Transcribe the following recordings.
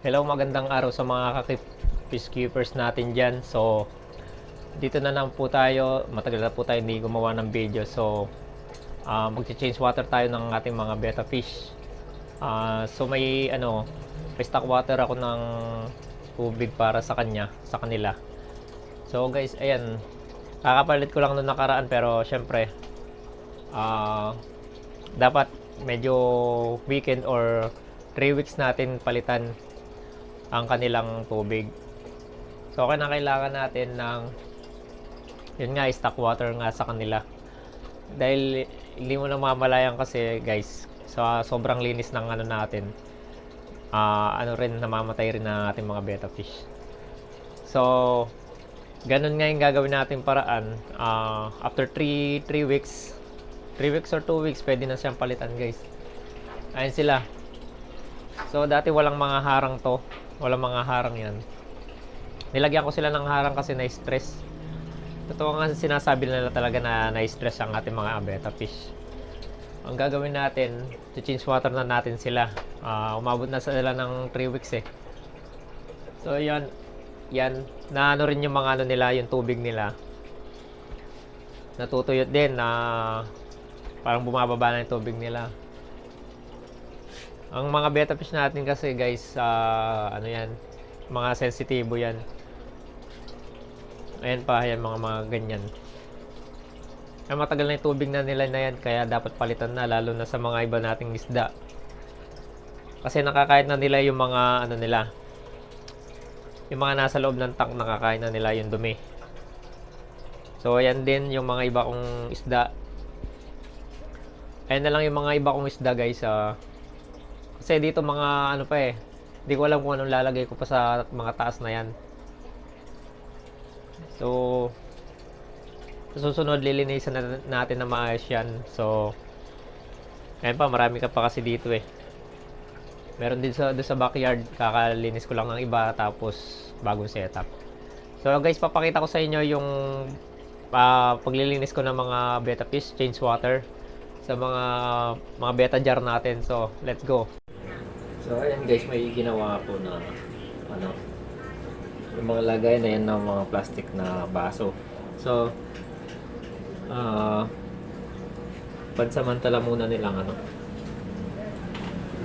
Hello, magandang araw sa mga fish keepers natin dyan. So, dito na lang po tayo. Matagal na po tayo hindi gumawa ng video. So, uh, mag-change water tayo ng ating mga betta fish. Ah, so, may ano, may stock water ako ng tubig para sa kanya, sa kanila. So, guys, ayan. Kakapalit ko lang noong nakaraan pero syempre, ah, dapat medyo weekend or 3 weeks natin palitan ang kanilang tubig. So, kaya kailangan natin ng yun nga, stock water nga sa kanila. Dahil hindi mo na mamalayan kasi guys, sa sobrang linis ng ano natin, ah ano rin, namamatay rin ang ating mga betta fish. So, ganun nga yung gagawin natin paraan. Ah, after 3 3 weeks, 3 weeks or 2 weeks, pwede na siyang palitan guys. Ayun sila. So, dati walang mga harang to. Walang mga harang yan. Nilagyan ko sila ng harang kasi na-stress. Totoo nga sinasabi nila talaga na na-stress ang ating mga betta fish. Ang gagawin natin, to change water na natin sila. Ah, umabot na sila ng 3 weeks eh. So, yan. Yan. Na ano rin yung mga ano nila, yung tubig nila. Natutuyot din na parang bumababa na yung tubig nila. Ang mga betta fish natin kasi guys, ah, ano yan, mga sensitibo yan. Ayan pa, yan mga mga ganyan. Ay, matagal na yung tubig na nila na yan, kaya dapat palitan na, lalo na sa mga iba nating isda. Kasi nakakain na nila yung mga, ano nila, yung mga nasa loob ng tank, nakakain na nila yung dumi. So, ayan din yung mga iba kong isda. Ayan na lang yung mga iba kong isda guys, ah. Kasi dito mga ano pa eh. Hindi ko alam kung anong lalagay ko pa sa mga taas na yan. So, sa susunod lilinisan na natin na maayos yan. So, ayun pa, marami ka pa kasi dito eh. Meron din sa, sa backyard, kakalinis ko lang ng iba tapos bagong setup. So guys, papakita ko sa inyo yung ah, paglilinis ko ng mga betta fish, change water sa mga mga betta jar natin. So, let's go. So, ayan guys, may ginawa po na ano, yung mga lagay na yan ng mga plastic na baso. So, ah pansamantala muna nilang ano,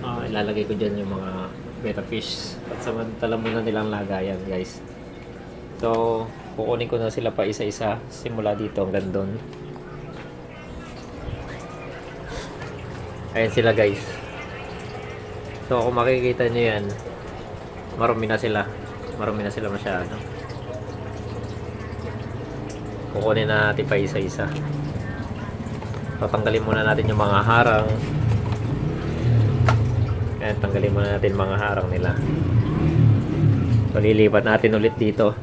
ah ilalagay ko dyan yung mga betta fish. Pansamantala muna nilang lagayan guys. So, kukunin ko na sila pa isa-isa simula dito hanggang doon. Ayan sila guys. So kung makikita nyo yan, marumi na sila. Marumi na sila masyado. Kukunin na natin pa isa-isa. Tatanggalin muna natin yung mga harang. Ayan, tanggalin muna natin mga harang nila. So lilipat natin ulit dito.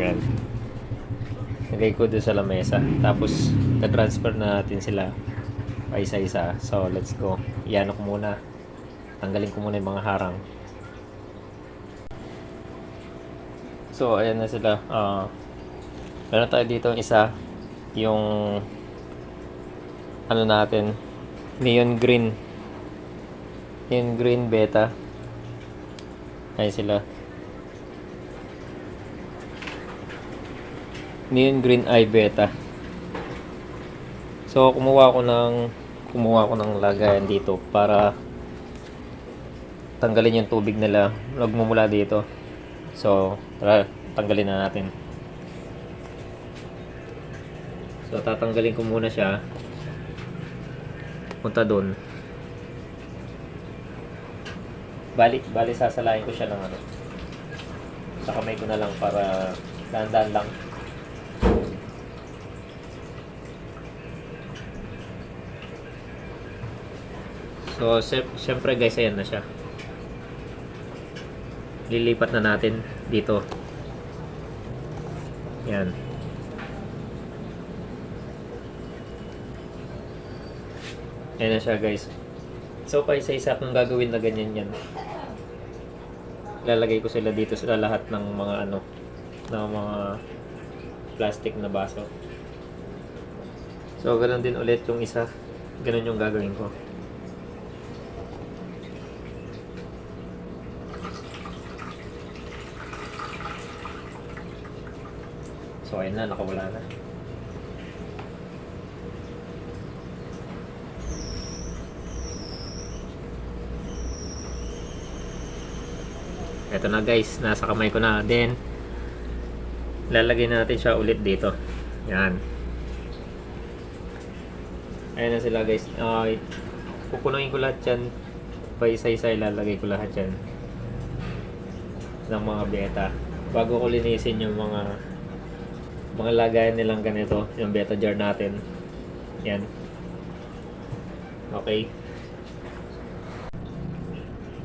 Ayan. Nagay ko doon sa lamesa. Tapos, na-transfer na natin sila pa isa-isa. So, let's go. Iyan ko muna. Tanggalin ko muna yung mga harang. So, ayan na sila. Ah, meron tayo dito isa. Yung ano natin. Neon green. Neon green beta. Ayan sila. Neon green eye beta. So, kumuha ko ng kumuha ko ng lagayan dito para tanggalin yung tubig nila. Nagmumula dito. So, tara, tanggalin na natin. So, tatanggalin ko muna siya. Punta doon. Bali, bali sasalain ko siya ng ano. Sa kamay ko na lang para dahan-dahan lang. So, syem- syempre guys, ayan na siya. Lilipat na natin dito. Yan. Ayan na siya guys. So, pa isa-isa kung gagawin na ganyan yan. Lalagay ko sila dito sa lahat ng mga ano, ng mga plastic na baso. So, ganun din ulit yung isa. Ganun yung gagawin ko. So ayun na, nakawala na. Ito na guys, nasa kamay ko na. Then, lalagay natin siya ulit dito. Yan. Ayan na sila guys. Uh, pupunuin ko lahat yan. Pa isa-isa ilalagay ko lahat yan. Ng mga beta. Bago ko linisin yung mga mga lagayan nilang ganito. Yung beta jar natin. Yan. Okay.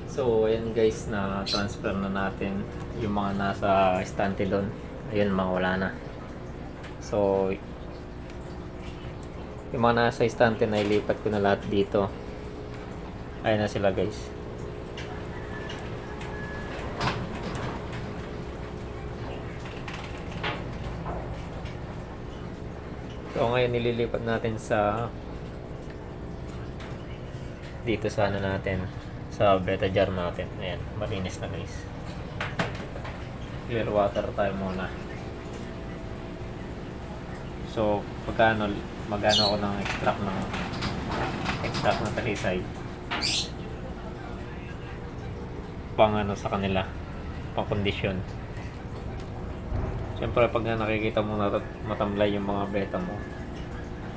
So, ayan guys, na transfer na natin yung mga nasa estante doon. Ayun, mga wala na. So, yung mga nasa estante na ilipat ko na lahat dito. Ayan na sila guys. So, ngayon nililipat natin sa dito sa ano natin sa beta jar natin. Ayan, malinis na guys. Clear water tayo muna. So, pagkano, magano ako ng extract ng extract ng talisay. Pang ano sa kanila, pang condition. Siyempre, pag na nakikita mo na matamlay yung mga beta mo,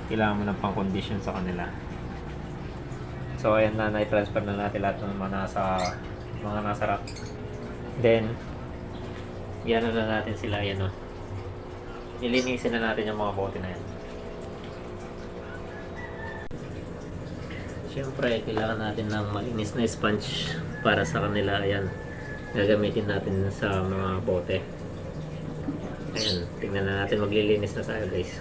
kailangan mo ng pang condition sa kanila. So ayan na, na-transfer na natin lahat ng mga nasa mga nasa rack. Then yan na natin sila yan o. Nilinisin na natin yung mga bote na yan. Siyempre, kailangan natin ng malinis na sponge para sa kanila. Ayan, gagamitin natin sa mga bote. Ayan, tingnan na natin maglilinis na tayo guys.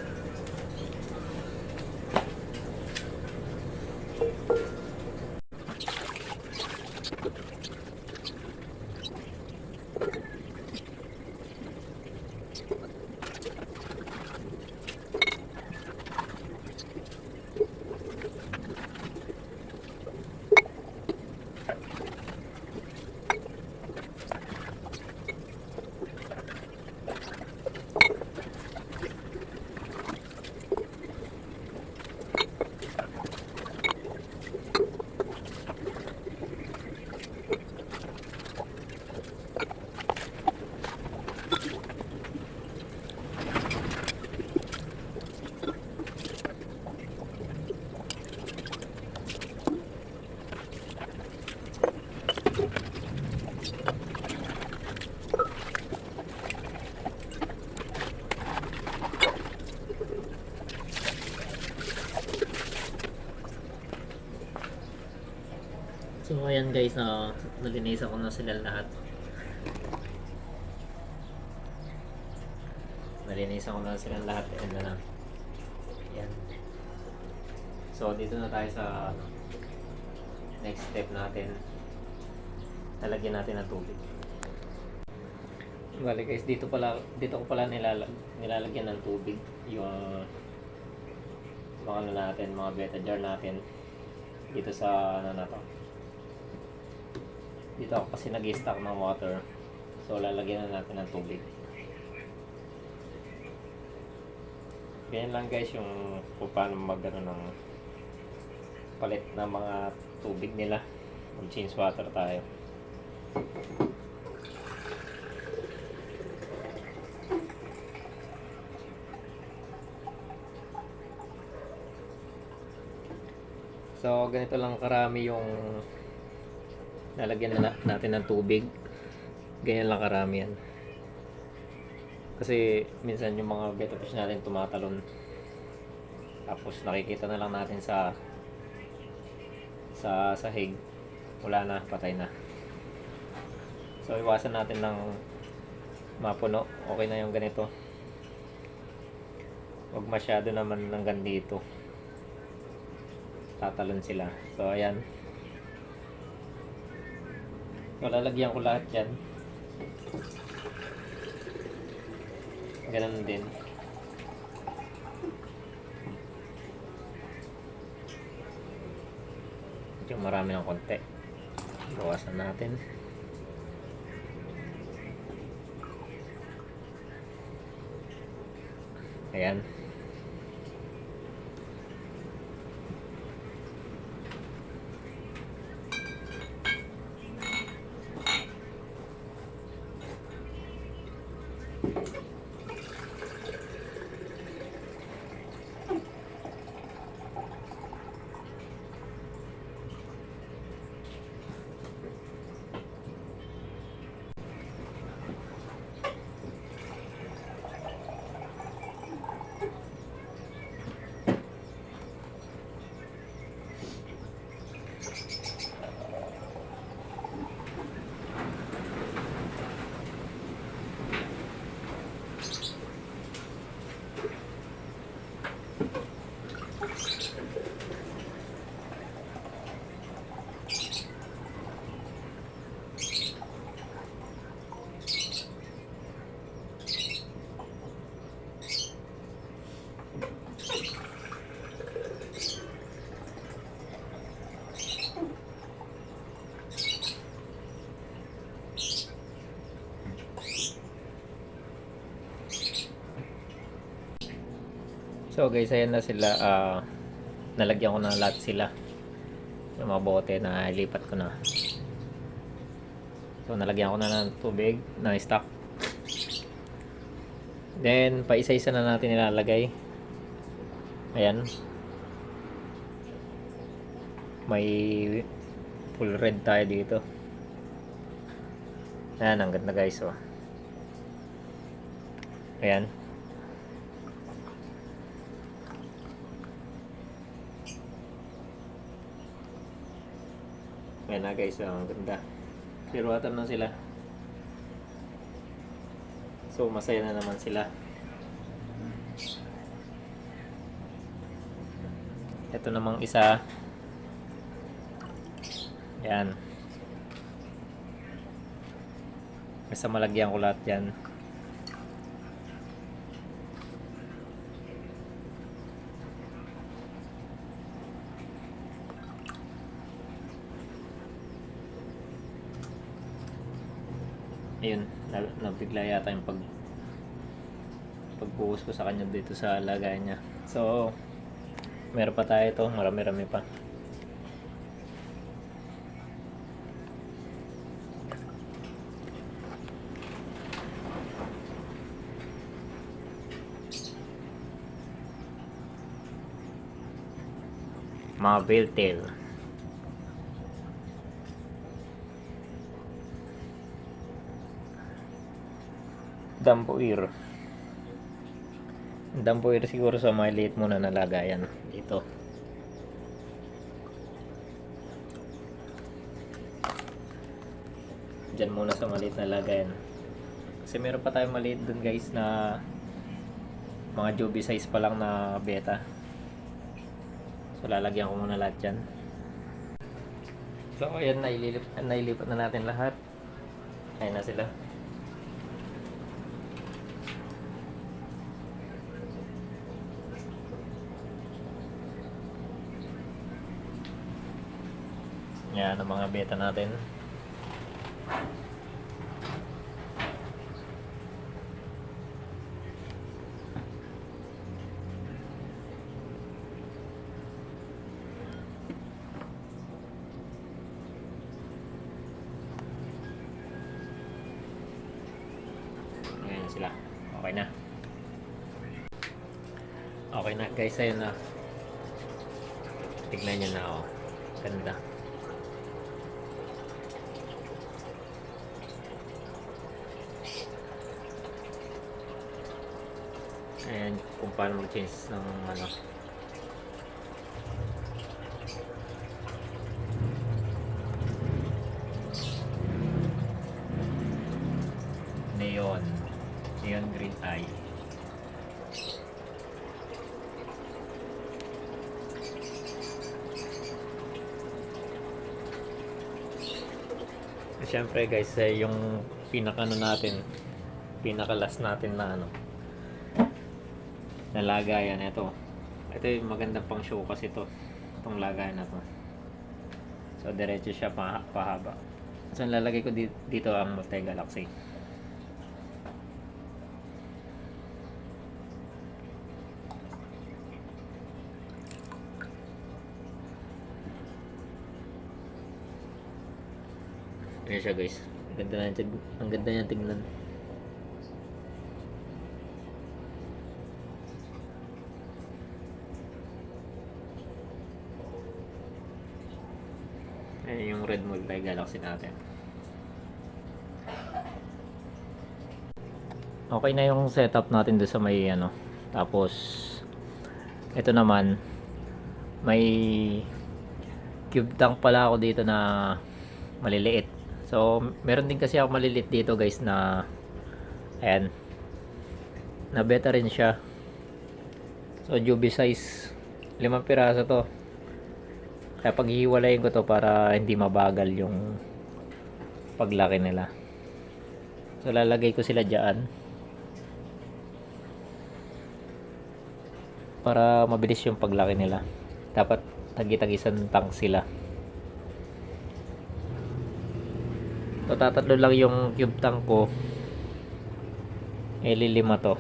So ayan guys, na nalinisan ko na sila lahat. Nalinisan ko na sila lahat. Ayan na lang. Ayan. So dito na tayo sa ano, next step natin. Talagyan natin ng tubig. Bali guys, dito pala dito ko pala nilalag, nilalagyan ng tubig yung mga ano natin, mga beta jar natin dito sa ano na to dito ako kasi nag-stock ng water. So lalagyan na natin ng tubig. Ganyan lang guys yung kung paano magano ng palit ng mga tubig nila. Mag change water tayo. So ganito lang karami yung lalagyan na natin ng tubig. Ganyan lang karami yan. Kasi minsan yung mga betta fish natin tumatalon. Tapos nakikita na lang natin sa sa sahig. Wala na, patay na. So iwasan natin ng mapuno. Okay na yung ganito. Huwag masyado naman hanggang dito. Tatalon sila. So ayan So, lalagyan ko lahat yan. Ganun din. Medyo marami ng konti. Bawasan natin. Ayan. So guys, ayan na sila. ah nalagyan ko na lahat sila. Yung mga bote na ilipat ko na. So nalagyan ko na ng tubig na stock. Then, paisa-isa na natin nilalagay. Ayan. May full red tayo dito. Ayan, ang ganda guys. Oh. Ayan. Ayan na guys, oh, ang ganda. Water na sila. So, masaya na naman sila. Ito namang isa. Yan. Basta malagyan ko lahat yan. Ayun, na- nabigla yata yung pag pagbuhos ko sa kanya dito sa lagay niya. So, meron pa tayo ito. Marami-rami pa. Mga veil tail. Dampuir. Dampuir siguro sa maliit muna na lagayan dito. Diyan muna sa maliit na lagayan. Kasi meron pa tayong maliit dun guys na mga joby size pa lang na beta. So lalagyan ko muna lahat dyan. So ayan, naililip, nailipat na natin lahat. Ayan na sila. Yan ang mga beta natin. Ayan sila. Okay na. Okay na guys, ayun na. Tignan nyo na oh. Ganda. Ayan kung paano mag-change ng ano. Neon. Neon green eye. Siyempre guys, eh, yung pinaka ano natin, pinaka last natin na ano, na lagayan. Ito. Ito yung magandang pang show kasi to. Itong lagayan na to. So diretso siya pahaba. So lalagay ko dito, dito ang Multi Galaxy. Ayan siya guys. Ang ganda na ang ganda niya tingnan. Ayan yung red multi galaxy natin. Okay na yung setup natin doon sa may ano. Tapos ito naman may cube tank pala ako dito na maliliit. So, meron din kasi ako maliliit dito guys na ayan na beta rin siya. So, Juby size limang piraso to. Kaya paghihiwalayin ko to para hindi mabagal yung paglaki nila. So, lalagay ko sila dyan. Para mabilis yung paglaki nila. Dapat tagi-tagisan tank sila. So, tatatlo lang yung cube tank ko. Eh, lilima to.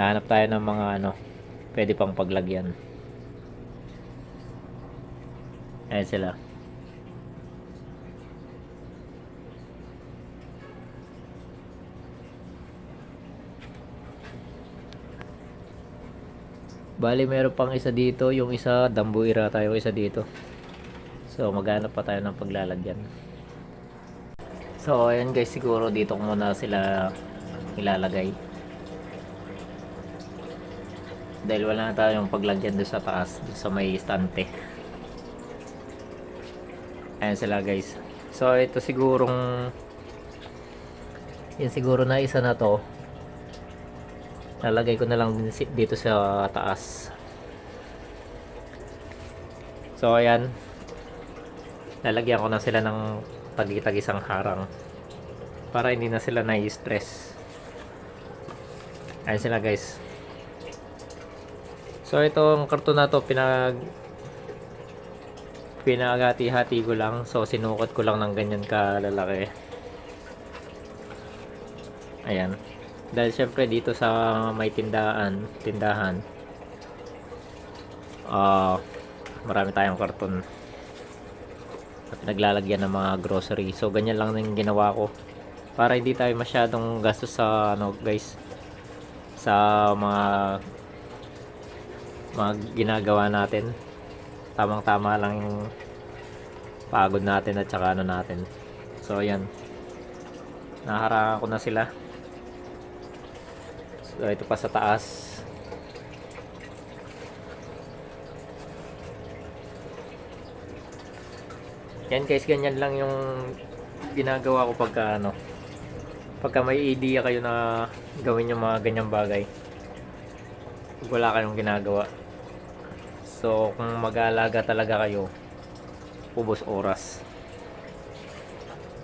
Hanap tayo ng mga ano, pwede pang paglagyan. Ayan sila. Bali, meron pang isa dito. Yung isa, dambuira tayo isa dito. So, maghanap pa tayo ng paglalagyan. So, ayan guys, siguro dito ko muna sila ilalagay. Dahil wala na tayong paglagyan doon sa taas, doon sa may stante. Ayan sila guys. So, ito sigurong yun siguro na isa na to. Lalagay ko na lang dito sa taas. So ayan. Lalagyan ko na sila ng tagi-tagisang harang para hindi na sila nai-stress. Ayan sila guys. So itong karton na to pinag pinagati-hati ko lang. So sinukot ko lang ng ganyan kalalaki. Ayan. Dahil syempre dito sa may tindahan tindahan ah marami tayong karton. At naglalagyan ng mga grocery. So ganyan lang yung ginawa ko. Para hindi tayo masyadong gastos sa ano guys sa mga mga ginagawa natin tamang tama lang yung pagod natin at saka ano natin so ayan naharangan ko na sila So, ito pa sa taas. Yan guys, ganyan lang yung ginagawa ko pagka ano. Pagka may idea kayo na gawin yung mga ganyang bagay. Wala kayong ginagawa. So, kung mag-aalaga talaga kayo, ubos oras.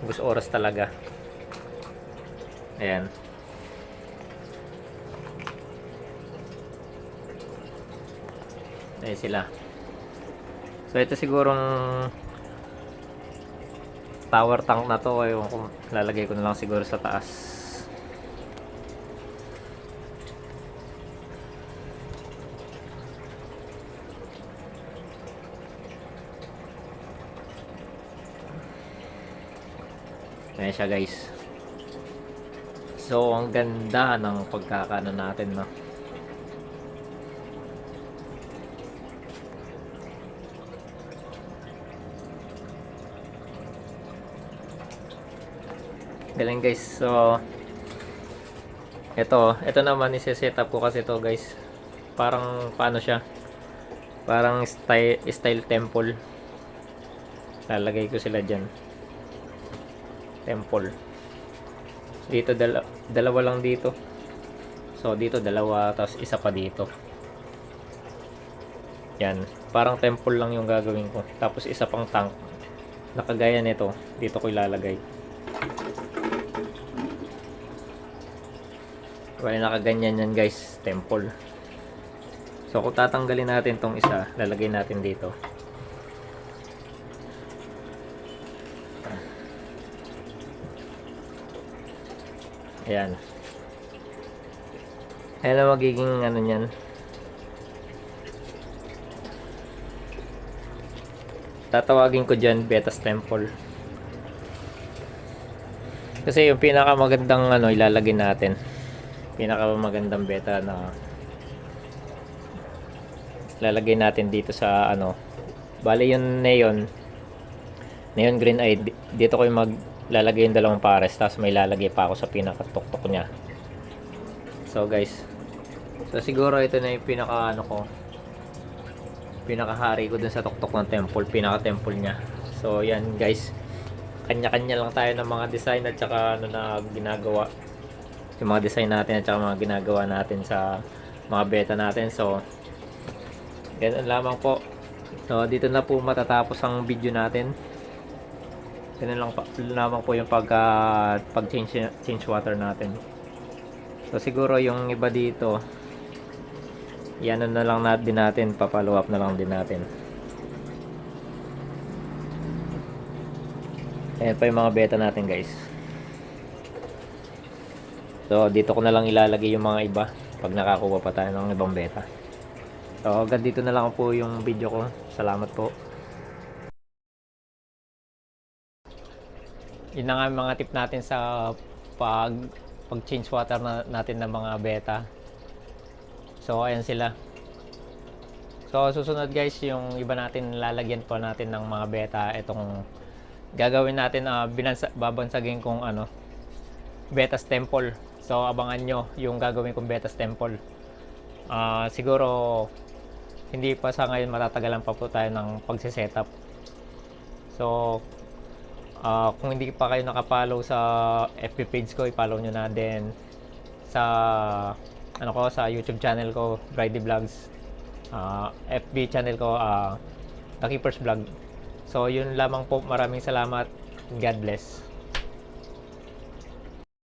Ubos oras talaga. Ayan. Ayan sila. So ito sigurong tower tank na to. Ewan ko, lalagay ko na lang siguro sa taas. Ayan siya guys. So ang ganda ng pagkakano natin no. Galing guys. So ito, ito naman i-set up ko kasi to guys. Parang paano siya? Parang style style temple. Lalagay ko sila diyan. Temple. Dito dala, dalawa lang dito. So dito dalawa tapos isa pa dito. Yan, parang temple lang yung gagawin ko. Tapos isa pang tank. Nakagaya nito, dito ko ilalagay. Well, nakaganyan yan guys, temple. So kung tatanggalin natin tong isa, lalagay natin dito. Ayan. Ayan na magiging ano niyan. Tatawagin ko dyan Betas Temple. Kasi yung pinakamagandang ano ilalagay natin. Pinakamagandang beta na lalagay natin dito sa ano. Bali yung neon neon green ay di- dito ko yung maglalagay yung dalawang pares tapos may lalagay pa ako sa pinakatuktok niya. So guys, so siguro ito na yung pinaka ano ko pinakahari ko dun sa tuktok ng temple, pinaka temple niya. So yan guys, kanya-kanya lang tayo ng mga design at saka ano na ginagawa yung mga design natin at saka mga ginagawa natin sa mga beta natin so ganun lamang po so dito na po matatapos ang video natin ganun lang pa, lamang po yung pag pag change, change water natin so siguro yung iba dito yan na lang natin natin papalo up na lang din natin Ayan pa yung mga beta natin guys. So dito ko na lang ilalagay yung mga iba pag nakakuha pa tayo ng ibang beta. So hanggang dito na lang po yung video ko. Salamat po. Yun na nga mga tip natin sa pag pag change water na, natin ng mga beta. So ayan sila. So susunod guys yung iba natin lalagyan pa natin ng mga beta itong gagawin natin uh, binansa, babansagin kong ano Betas Temple. So abangan nyo yung gagawin kong Betas Temple. Ah, siguro hindi pa sa ngayon matatagalan pa po tayo ng pagse-setup. So ah, kung hindi pa kayo nakapollow sa FB page ko, i-follow nyo na din sa ano ko sa YouTube channel ko, Brady Vlogs. Ah, FB channel ko, ah, The Keepers Vlog. So, yun lamang po. Maraming salamat. God bless.